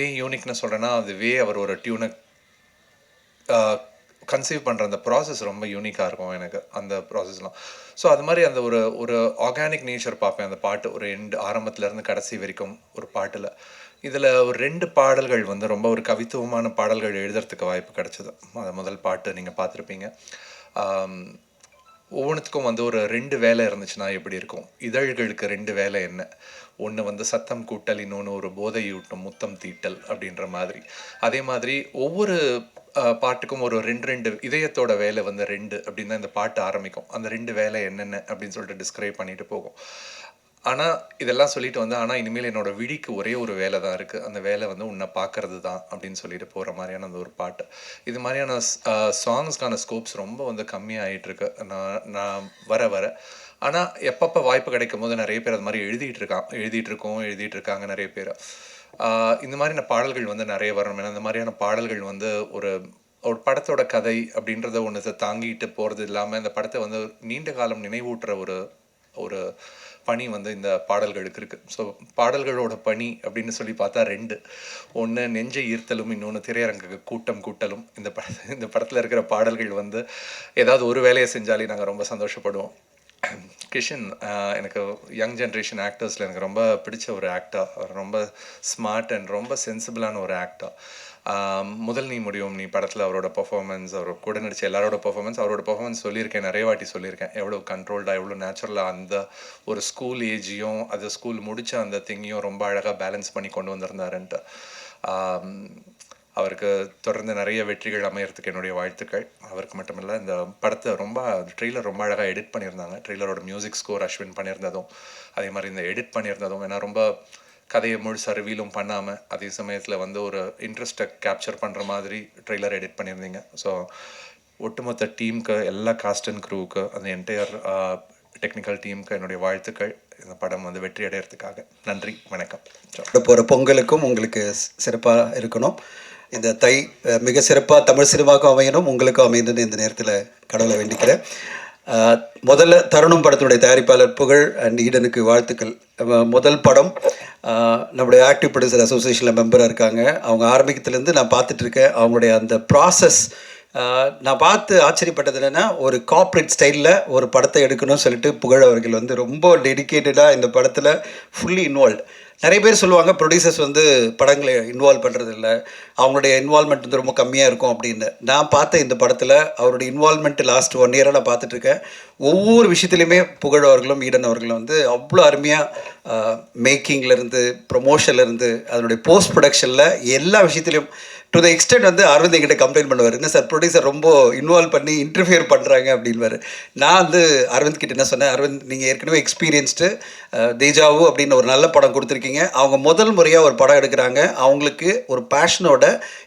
ஏன் யூனிக்னு சொல்கிறேன்னா அது வே அவர் ஒரு டியூனை Uh, கன்சீவ் பண்ணுற அந்த ப்ராசஸ் ரொம்ப யூனிக்காக இருக்கும் எனக்கு அந்த ப்ராசஸ்லாம் ஸோ அது மாதிரி அந்த ஒரு ஒரு ஆர்கானிக் நேச்சர் பார்ப்பேன் அந்த பாட்டு. ஒரு எண்டு ஆரம்பத்துலேருந்து கடைசி வரைக்கும் ஒரு பாட்டில். இதில் ஒரு ரெண்டு பாடல்கள் வந்து ரொம்ப ஒரு கவித்துவமான பாடல்கள் எழுதுறதுக்கு வாய்ப்பு கிடச்சிது. அது முதல் பாட்டு நீங்கள் பார்த்துருப்பீங்க. ஒவ்வொன்றுத்துக்கும் வந்து ஒரு ரெண்டு வேலை இருந்துச்சுன்னா எப்படி இருக்கும்? இதழ்களுக்கு ரெண்டு வேலை என்ன? ஒன்று வந்து சத்தம் கூட்டல் இன்னொன்று ஒரு போதையூட்டும் முத்தம் தீட்டல் அப்படின்ற மாதிரி. அதே மாதிரி ஒவ்வொரு பாட்டுக்கும் ஒரு ரெண்டு ரெண்டு இதயத்தோட வேலை வந்து ரெண்டு அப்படின்னு தான் இந்த பாட்டு ஆரம்பிக்கும். அந்த ரெண்டு வேலை என்னென்ன அப்படின்னு சொல்லிட்டு டிஸ்கிரைப் பண்ணிட்டு போகும். ஆனால் இதெல்லாம் சொல்லிட்டு வந்து ஆனால் இனிமேல் என்னோட விழிக்கு ஒரே ஒரு வேலை தான் இருக்குது அந்த வேலை வந்து உன்னை பார்க்கறது தான் அப்படின்னு சொல்லிட்டு போகிற மாதிரியான அந்த ஒரு பாட்டு. இது மாதிரியான சாங்ஸ்க்கான ஸ்கோப்ஸ் ரொம்ப வந்து கம்மியாகிட்டு இருக்கு. நான் நான் வர வர. ஆனால் எப்பப்போ வாய்ப்பு கிடைக்கும் போது நிறைய பேர் அது மாதிரி எழுதிட்டு இருக்கான் எழுதிட்டு இருக்கோம் எழுதிட்டு இருக்காங்க நிறைய பேர். இந்த மாதிரியான பாடல்கள் வந்து நிறைய வரணும். ஏன்னா இந்த மாதிரியான பாடல்கள் வந்து ஒரு ஒரு படத்தோட கதை அப்படின்றத ஒன்று தாங்கிட்டு போகிறது இல்லாமல் இந்த படத்தை வந்து நீண்ட காலம் நினைவூட்டுற ஒரு ஒரு பணி வந்து இந்த பாடல்களுக்கு இருக்குது ஸோ பாடல்களோட பணி அப்படின்னு சொல்லி பார்த்தா ரெண்டு. ஒன்று நெஞ்சை ஈர்த்தலும் இன்னொன்று திரையரங்குக்கு கூட்டம் கூட்டலும். இந்த பட இந்த படத்தில் இருக்கிற பாடல்கள் வந்து ஏதாவது ஒரு வேலையை செஞ்சாலே நாங்கள் ரொம்ப சந்தோஷப்படுவோம். கிஷன் எனக்கு யங் ஜென்ரேஷன் ஆக்டர்ஸில் எனக்கு ரொம்ப பிடிச்ச ஒரு ஆக்டர் அவர் ரொம்ப ஸ்மார்ட் அண்ட் ரொம்ப சென்சிபிளான ஒரு ஆக்டர் முதல் நீ முடியும் நீ படத்தில் அவரோட பர்ஃபார்மன்ஸ் அவர் கூட நடிச்ச எல்லாரோட பெர்ஃபார்மன்ஸ் அவரோட பெர்ஃபார்மன்ஸ் சொல்லியிருக்கேன் நிறைய வாட்டி சொல்லியிருக்கேன். எவ்வளோ கண்ட்ரோல்டாக எவ்வளோ நேச்சுரலாக அந்த ஒரு ஸ்கூல் ஏஜையும் அது ஸ்கூல் முடித்த அந்த திங்கையும் ரொம்ப அழகாக பேலன்ஸ் பண்ணி கொண்டு வந்திருந்தாருன்ட்டு. அவருக்கு தொடர்ந்து நிறைய வெற்றிகள் அமையறதுக்கு என்னுடைய வாழ்த்துக்கள். அவருக்கு மட்டுமில்லை இந்த படத்தை ரொம்ப ட்ரெய்லர் ரொம்ப அழகாக எடிட் பண்ணியிருந்தாங்க. ட்ரெய்லரோட மியூசிக் ஸ்கோர் அஸ்வின் பண்ணியிருந்ததும் அதே மாதிரி இந்த எடிட் பண்ணியிருந்ததும் ஏன்னா ரொம்ப கதையை முழுசாக ரிவீலும் பண்ணாமல் அதே சமயத்தில் வந்து ஒரு இன்ட்ரெஸ்ட்டை கேப்சர் பண்ணுற மாதிரி ட்ரெய்லர் எடிட் பண்ணியிருந்தீங்க. ஸோ ஒட்டுமொத்த டீமுக்கு எல்லா காஸ்ட் அண்ட் க்ரூவுக்கு அந்த என்டையர் டெக்னிக்கல் டீமுக்கு என்னுடைய வாழ்த்துக்கள். இந்த படம் வந்து வெற்றி அடையிறதுக்காக. நன்றி வணக்கம். போகிற பொங்கலுக்கும் உங்களுக்கு சிறப்பாக இருக்கணும். இந்த தை மிக சிறப்பாக தமிழ் சினிமாவுக்கும் அமையணும். உங்களுக்கும் அமையணும்னு இந்த நேரத்தில் கடவுளை வேண்டிக்கிறேன். முதல்ல தருணம் படத்தினுடைய தயாரிப்பாளர் புகழ் அண்ட் ஈடனுக்கு வாழ்த்துக்கள். முதல் படம் நம்முடைய ஆக்டிவ் ப்ரொடியூசர் அசோசியேஷனில் மெம்பராக இருக்காங்க. அவங்க ஆரம்பிக்கத்துலேருந்து நான் பார்த்துட்ருக்கேன். அவங்களுடைய அந்த ப்ராசஸ் நான் பார்த்து ஆச்சரியப்பட்டது என்னென்னா ஒரு கார்ப்பரேட் ஸ்டைலில் ஒரு படத்தை எடுக்கணும்னு சொல்லிட்டு புகழ் அவர்கள் வந்து ரொம்ப டெடிக்கேட்டடாக இந்த படத்தில் ஃபுல்லி இன்வால்வ் நிறைய பேர் சொல்லுவாங்க ப்ரொடியூசர்ஸ் வந்து படங்களை இன்வால்வ் பண்ணுறதில்ல அவங்களுடைய இன்வால்மெண்ட் வந்து ரொம்ப கம்மியாக இருக்கும் அப்படின்னு. நான் பார்த்த இந்த படத்தில் அவருடைய இன்வால்மெண்ட் லாஸ்ட் ஒன் இயராக நான் பார்த்துட்ருக்கேன் ஒவ்வொரு விஷயத்துலையுமே புகழ் அவர்களும் ஈடன் அவர்களும் வந்து அவ்வளோ அருமையாக மேக்கிங்லேருந்து ப்ரொமோஷன்லேருந்து அதனுடைய போஸ்ட் ப்ரொடக்ஷனில் எல்லா விஷயத்துலையும் டு த எக்ஸ்டென்ட் வந்து அரவிந்த் என்கிட்ட கம்ப்ளைண்ட் பண்ணுவார். என்ன சார் ப்ரொடியூசர் ரொம்ப இன்வால்வ் பண்ணி இன்டர்ஃபியர் பண்ணுறாங்க அப்படின்வாரு நான் வந்து அரவிந்த் கிட்ட என்ன சொன்னேன் அரவிந்த் நீங்கள் ஏற்கனவே எக்ஸ்பீரியன்ஸ்டு தேஜாவு அப்படின்னு ஒரு நல்ல படம் கொடுத்துருக்கீங்க. அவங்க முதல் முறையாக ஒரு படம் எடுக்கிறாங்க. அவங்களுக்கு ஒரு பேஷனோட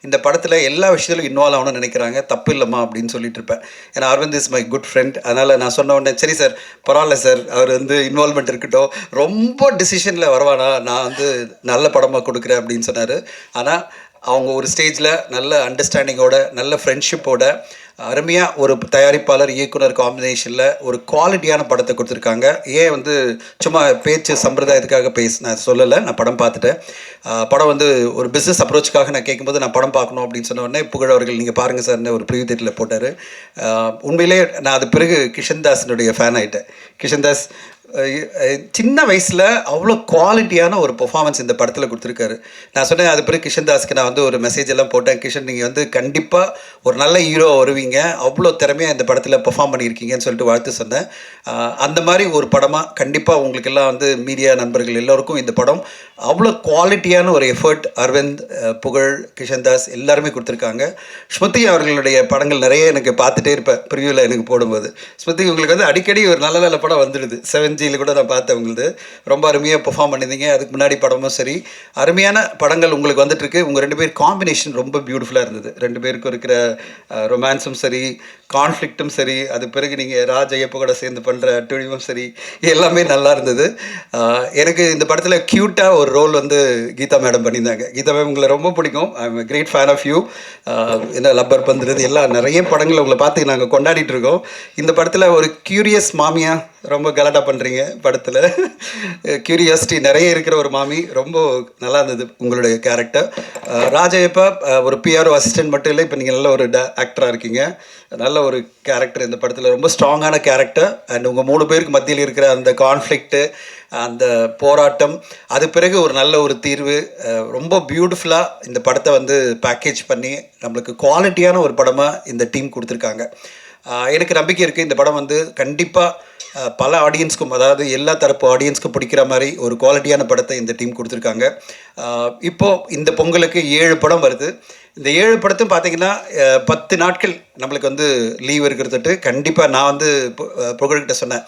இந்த படத்தில் எல்லா விஷயத்திலும் இன்வால்வ் ஆகணும்னு நினைக்கிறாங்க. தப்பு இல்லைம்மா அப்படின்னு சொல்லிட்டு இருப்பேன். ஏன்னா Aravind is my good friend அதனால் நான் சொன்ன உடனே சரி சார் பரவாயில்ல சார் அவர் வந்து இன்வால்மெண்ட் இருக்கட்டும். ரொம்ப டிசிஷனில் வருவானா? நான் வந்து நல்ல படமாக கொடுக்குறேன் அப்படின்னு சொன்னார். ஆனால் அவங்க ஒரு ஸ்டேஜில் நல்ல அண்டர்ஸ்டாண்டிங்கோட நல்ல ஃப்ரெண்ட்ஷிப்போட அருமையாக ஒரு தயாரிப்பாளர் இயக்குனர் காம்பினேஷனில் ஒரு குவாலிட்டியான படத்தை கொடுத்துருக்காங்க. ஏன் வந்து சும்மா பேச்சு சம்பிரதாயத்துக்காக பேச நான் சொல்லலை நான் படம் பார்த்துட்டேன். படம் வந்து ஒரு பிஸ்னஸ் அப்ரோச்சுக்காக நான் கேட்கும்போது நான் படம் பார்க்கணும் அப்படின்னு சொன்ன உடனே புகழவர்கள் நீங்கள் பாருங்கள் சார்னு ஒரு ப்ரிவியூ தேட்டரில் போட்டார். உண்மையிலே நான் அது பிறகு கிஷன்தாஸினுடைய ஃபேன் ஆகிட்டேன் கிஷன்தாஸ் சின்ன வயசில் அவ்வளோ குவாலிட்டியான ஒரு பெர்ஃபார்மன்ஸ் இந்த படத்தில் கொடுத்துருக்காரு. நான் சொன்னேன் அது பிறகு கிஷன் தாஸ்க்கு நான் வந்து ஒரு மெசேஜ் எல்லாம் போட்டேன். கிஷன் நீங்கள் வந்து கண்டிப்பாக ஒரு நல்ல ஹீரோ வருவீங்க. அவ்வளோ திறமையாக இந்த படத்தில் பெர்ஃபார்ம் பண்ணியிருக்கீங்கன்னு சொல்லிட்டு வாழ்த்து சொன்னேன். அந்த மாதிரி ஒரு படமாக கண்டிப்பாக உங்களுக்கு எல்லாம் வந்து மீடியா நண்பர்கள் எல்லோருக்கும் இந்த படம் அவ்வளோ குவாலிட்டியான ஒரு எஃபர்ட் அரவிந்த் புகழ் கிஷன்தாஸ் எல்லாருமே கொடுத்துருக்காங்க. ஸ்மிருதி அவர்களுடைய படங்கள் நிறைய எனக்கு பார்த்துட்டே இருப்பேன். ப்ரிவியூவில் எனக்கு போடும்போது. ஸ்மிருதி உங்களுக்கு வந்து அடிக்கடி ஒரு நல்ல நல்ல படம் வந்துடுது. செவன் ஜியில் கூட நான் பார்த்தேன் உங்களது. ரொம்ப அருமையாக பெர்ஃபார்ம் பண்ணியிருந்தீங்க. அதுக்கு முன்னாடி படமும் சரி. அருமையான படங்கள் உங்களுக்கு வந்துட்டுருக்கு. உங்கள் ரெண்டு பேர் காம்பினேஷன் ரொம்ப பியூட்டிஃபுல்லாக இருந்தது. ரெண்டு பேருக்கும் இருக்கிற ரொமான்ஸும் சரி கான்ஃப்ளிக்ட்டும் சரி அது பிறகு நீங்கள் ராஜ் ஐயப்ப கூட சேர்ந்து பண்ணுற துணிவும் சரி எல்லாமே நல்லா இருந்தது. எனக்கு இந்த படத்தில் க்யூட்டாக ஒரு ரோல் வந்து கீதா மேடம் பண்ணியிருந்தாங்க. கீதா மேம் உங்களை ரொம்ப பிடிக்கும். I am great fan of you என்ன லப்பர் பந்துறது எல்லாம் நிறைய படங்கள் உங்களை பார்த்து நாங்கள் கொண்டாடிட்டு இருக்கோம். இந்த படத்தில் ஒரு க்யூரியஸ் மாமியா ரொம்ப கலாட்டா பண்ணுறீங்க படத்தில். கியூரியாசிட்டி நிறைய இருக்கிற ஒரு மாமி. ரொம்ப நல்லா இருந்தது உங்களுடைய கேரக்டர் ராஜயப்பா ஒரு பிஆர்ஓ அசிஸ்டன்ட் மட்டும் இல்லை இப்போ நீங்கள் நல்ல ஒரு ஆக்டராக இருக்கீங்க. நல்ல ஒரு கேரக்டர் இந்த படத்தில். ரொம்ப ஸ்ட்ராங்கான கேரக்டர் அண்ட் உங்கள் மூணு பேருக்கு மத்தியில் இருக்கிற அந்த கான்ஃப்ளிக்ட்டு அந்த போராட்டம் அது பிறகு ஒரு நல்ல ஒரு தீர்வு. ரொம்ப பியூட்டிஃபுல்லாக இந்த படத்தை வந்து பேக்கேஜ் பண்ணி நம்மளுக்கு குவாலிட்டியான ஒரு படமாக இந்த டீம் கொடுத்துருக்காங்க. எனக்கு நம்பிக்கை இருக்குது இந்த படம் வந்து கண்டிப்பாக பல ஆடியன்ஸ்க்கும் அதாவது எல்லா தரப்பு ஆடியன்ஸ்க்கும் பிடிக்கிற மாதிரி ஒரு குவாலிட்டியான படத்தை இந்த டீம் கொடுத்துருக்காங்க. இப்போது இப்போ இந்த பொங்கலுக்கு ஏழு படம் வருது. இந்த ஏழு படத்தும் பார்த்தீங்கன்னா பத்து நாட்கள் நம்மளுக்கு வந்து லீவ் இருக்கிறதுட்டு கண்டிப்பாக நான் வந்து பு- புகழ்கிட்ட சொன்னேன்.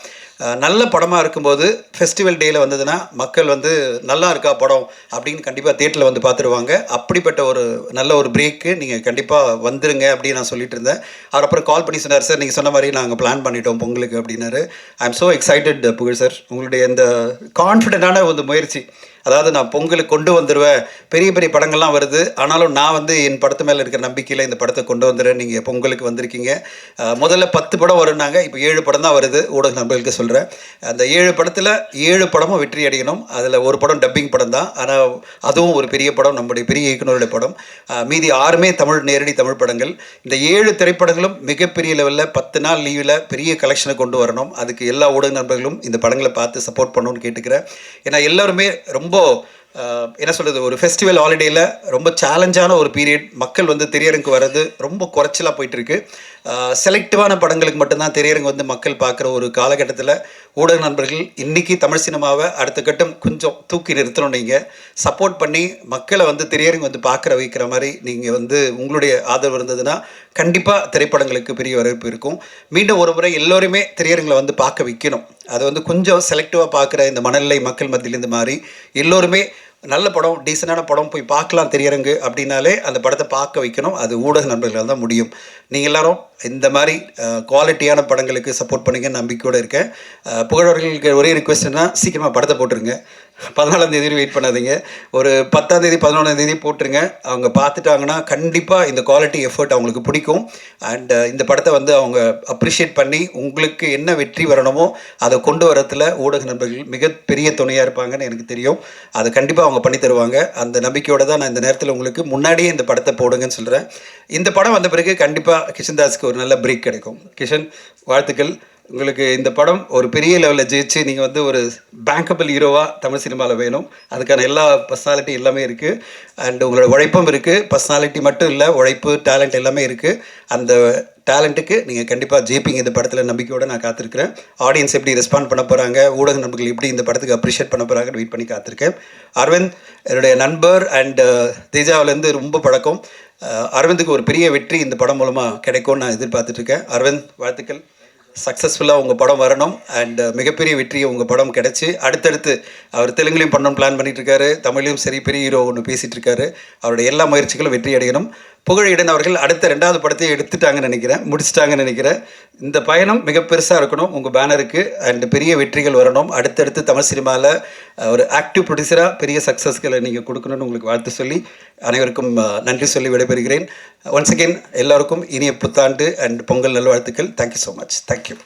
நல்ல படமாக இருக்கும்போது ஃபெஸ்டிவல் டேயில் வந்ததுன்னா மக்கள் வந்து நல்லா இருக்கா படம் அப்படின்னு கண்டிப்பாக தேட்டரில் வந்து பார்த்துருவாங்க. அப்படிப்பட்ட ஒரு நல்ல ஒரு பிரேக்கு நீங்கள் கண்டிப்பாக வந்துருங்க அப்படின்னு நான் சொல்லிட்டு இருந்தேன். அவர் அப்புறம் கால் பண்ணி சொன்னார் சார் நீங்கள் சொன்ன மாதிரி நாங்கள் பிளான் பண்ணிட்டோம் பொங்கலுக்கு அப்படின்னாரு. I am so excited Pugazh sir. உங்களுடைய இந்த கான்ஃபிடென்ட்டான ஒரு முயற்சி. அதாவது நான் பொங்கலுக்கு கொண்டு வந்துடுவேன் பெரிய பெரிய படங்கள்லாம் வருது. ஆனாலும் நான் வந்து என் படத்து மேலே இருக்கிற நம்பிக்கையில் இந்த படத்தை கொண்டு வந்துடுறேன் நீங்கள் பொங்கலுக்கு வந்திருக்கீங்க. முதல்ல பத்து படம் வரும்னாங்க. இப்போ ஏழு படம் தான் வருது. ஊடக நண்பர்களுக்கு சொல்கிறேன் அந்த ஏழு படத்தில் ஏழு படமும் வெற்றி அடையணும். அதில் ஒரு படம் டப்பிங் படம் தான். ஆனால் அதுவும் ஒரு பெரிய படம். நம்முடைய பெரிய இயக்குனருடைய படம். மீதி ஆறுமே தமிழ் நேரடி தமிழ் படங்கள். இந்த ஏழு திரைப்படங்களும் மிகப்பெரிய லெவலில் பத்து நாள் லீவில் பெரிய கலெக்ஷனை கொண்டு வரணும். அதுக்கு எல்லா ஊடக நண்பர்களும் இந்த படங்களை பார்த்து சப்போர்ட் பண்ணணும்னு கேட்டுக்கிறேன். ஏன்னா எல்லாருமே ரொம்ப ஆஹ், என்ன சொல்கிறது ஒரு ஃபெஸ்டிவல் ஹாலிடேயில் ரொம்ப சேலஞ்சான ஒரு பீரியட் மக்கள் வந்து திரையரங்கு வர்றது ரொம்ப குறைச்சலாக போயிட்டுருக்கு செலக்டிவான படங்களுக்கு மட்டும்தான் திரையரங்கு வந்து மக்கள் பார்க்குற ஒரு காலகட்டத்தில் ஊடக நண்பர்கள் இன்றைக்கி தமிழ் சினிமாவை அடுத்த கட்டம் கொஞ்சம் தூக்கி நிறுத்தணும். நீங்கள் சப்போர்ட் பண்ணி மக்களை வந்து திரையரங்கு வந்து பார்க்குற வைக்கிற மாதிரி நீங்கள் வந்து உங்களுடைய ஆதரவு இருந்ததுன்னா கண்டிப்பாக திரைப்படங்களுக்கு பெரிய வரவேற்பு இருக்கும். மீண்டும் ஒரு முறை எல்லோருமே திரையரங்களை வந்து பார்க்க வைக்கணும். அதை வந்து கொஞ்சம் செலக்டிவாக பார்க்குற இந்த மனநிலை மக்கள் மத்தியில் இந்த மாதிரி எல்லோருமே நல்ல படம் டீசெண்டான படம் போய் பார்க்கலாம் தெரியறங்கு அப்படின்னாலே அந்த படத்தை பார்க்க வைக்கணும். அது ஊடக நண்பர்களால் தான் முடியும். நீங்கள் எல்லாரும் இந்த மாதிரி குவாலிட்டியான படங்களுக்கு சப்போர்ட் பண்ணுங்க நம்பிக்கையோடு இருக்கேன். புகழவர்களுக்கு ஒரே ரிக்வெஸ்ட்னா சீக்கிரமாக படத்தை போட்டுருங்க. பதினாலாம் தேதி வெயிட் பண்ணாதீங்க. ஒரு பத்தாம் தேதி பதினொன்றாம் தேதி போட்டுருங்க. அவங்க பார்த்துட்டாங்கன்னா கண்டிப்பாக இந்த குவாலிட்டி எஃபர்ட் அவங்களுக்கு பிடிக்கும். அண்ட் uh, இந்த படத்தை வந்து அவங்க அப்ரிஷியேட் பண்ணி உங்களுக்கு என்ன வெற்றி வரணுமோ அதை கொண்டு வரத்தில் ஊடக நண்பர்கள் மிகப்பெரிய துணையாக இருப்பாங்கன்னு எனக்கு தெரியும். அதை கண்டிப்பாக அவங்க பண்ணி தருவாங்க. அந்த நம்பிக்கையோடு தான் நான் இந்த நேரத்தில் உங்களுக்கு முன்னாடியே இந்த படத்தை போடுங்கன்னு சொல்கிறேன் இந்த படம் வந்த பிறகு கண்டிப்பாக கிஷன்தாஸுக்கு ஒரு நல்ல பிரேக் கிடைக்கும். கிஷன் வாழ்த்துக்கள். உங்களுக்கு இந்த படம் ஒரு பெரிய லெவலில் ஜெயிச்சு நீங்கள் வந்து ஒரு பேங்கபிள் ஹீரோவாக தமிழ் சினிமாவில் வேணும். அதுக்கான எல்லா பர்சனாலிட்டி எல்லாமே இருக்குது அண்ட் உங்களோட உழைப்பும் இருக்குது பர்சனாலிட்டி மட்டும் இல்லை உழைப்பு டேலண்ட் எல்லாமே இருக்குது அந்த டேலண்ட்டுக்கு நீங்கள் கண்டிப்பாக ஜெயிப்பீங்க. இந்த படத்தில் நம்பிக்கையோடு நான் காத்திருக்கிறேன். ஆடியன்ஸ் எப்படி ரெஸ்பாண்ட் பண்ண போகிறாங்க ஊடக நண்பர்கள் எப்படி இந்த படத்துக்கு அப்ரிஷியேட் பண்ண போகிறாங்கன்னு வெயிட் பண்ணி காத்திருக்கேன். அரவிந்த் என்னுடைய நண்பர் அண்ட் uh, தேஜாவிலேருந்து ரொம்ப பழக்கம். Uh, அரவிந்துக்கு ஒரு பெரிய வெற்றி இந்த படம் மூலமாக கிடைக்கும்னு நான் எதிர்பார்த்துட்ருக்கேன் அரவிந்த் வாழ்த்துக்கள். சக்ஸஸ்ஃபுல்லாக உங்கள் படம் வரணும் அண்ட் uh, மிகப்பெரிய வெற்றியை உங்கள் படம் கிடச்சி அடுத்தடுத்து அவர் தெலுங்குலையும் பண்ணணும் பிளான் பண்ணிட்டு இருக்காரு தமிழ்லையும் சரி பெரிய ஹீரோ ஒன்று பேசிகிட்டு இருக்காரு அவருடைய எல்லா முயற்சிகளும் வெற்றி அடையணும். புகழிடன் அவர்கள் அடுத்த ரெண்டாவது படத்தையும் எடுத்துட்டாங்கன்னு நினைக்கிறேன் முடிச்சிட்டாங்கன்னு நினைக்கிறேன். இந்த பயணம் மிக பெருசாக இருக்கணும். உங்கள் பேனருக்கு அண்ட் பெரிய வெற்றிகள் வரணும். அடுத்தடுத்து தமிழ் சினிமாவில் ஒரு ஆக்டிவ் ப்ரொடியூசராக பெரிய சக்ஸஸ்களை நீங்கள் கொடுக்கணும்னு உங்களுக்கு வாழ்த்து சொல்லி அனைவருக்கும் நன்றி சொல்லி விடைபெறுகிறேன். ஒன்ஸ் அகெயின் எல்லாருக்கும் இனிய புத்தாண்டு அண்ட் பொங்கல் நல்வாழ்த்துக்கள். Thank you so much thank you